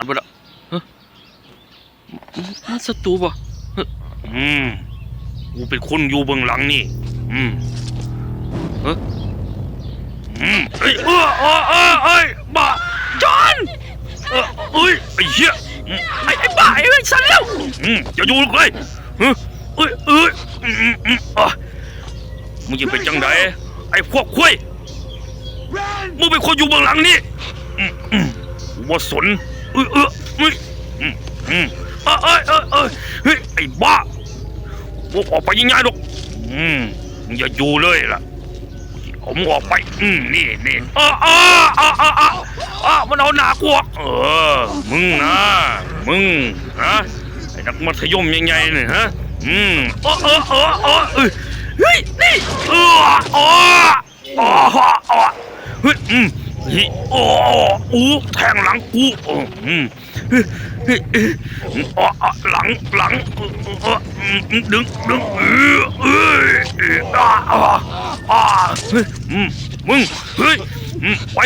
อันบ่ละฮะมันศัตรูบ่ฮะอืมกูเป็นคนอยู่เบื้องหลังนี่ อืมฮะอืมเอ้ยเออเออเออเอ้ยบ้าจอนเออเอ้ยไอ้เหี้ยอืมไอ้ไอ้บ้าไอ้ไอ้สันแล้วอืมอย่าอยู่เลยฮะเอ้ยเอ้ยอืมอืมอืมอะมึงจะเป็นจังไดไอ้พวกคุยมึงเป็นคนอยู่เบื้องหลังนี่อืมอืมกูว่าสนเออเออเฮ้ยอืมอืมเอ้ยเอ้ยเอ้ยเอ้ยเฮ้ยไอ้บ้าพวกออกไปยังไงหรอกอืมมึงอย่าอยู่เลยล่ะผมออกไป อืมนี่นี่ออเออเออเออเออเออมันเอาหนากลัวเออ มึงนะ มึงนะไอ้นักมัธยมยังไงเนี่ยฮะ อืมเออเออเออเออเออเฮ้ย นี่เออเออเออ เฮ้ยอืมเฮ้ยโอ้โอ้แทงหลังกูเอออืมเฮ้ยเฮ้ยเฮ้ยอ๋ออ๋อหลังหลังเออเอออืมอืมดึงดึงเออเอ้ยเอ้ยอ่าอ่าอ่าเฮ้ยอืมมึงเฮ้ยอืมไป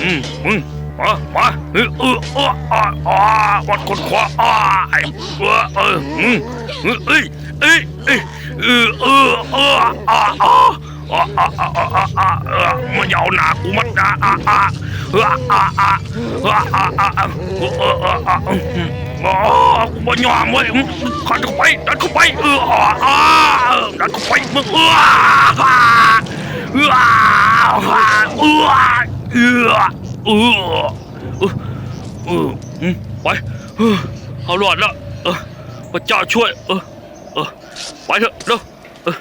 อืมมึงมามาเฮ้ยเออเอออ่าอ่าวัดคนขวาอ่าไอ้เออเออมึงเอ้ยเอ้ยเอ้ยเออเออเอออ่าอ่าอ่าอ่าอ่า อ่าอ่าเออมันยาวหนากูมันอ่าอ่าอ่าอ่าอ่าอ่าอ่าอ่าอ่าออเออเอออ่าอ๋อกูมันยอมเว้ยขันเข้าไปดันเข้าไปเอออ่าอ่าดันเข้าไปมึงเอออ่าเอออ่าเออเออเออเออเอออืมไปเออเอารอดแล้วเออพระเจ้าช่วยเออเออไปเถอะเร็วเออ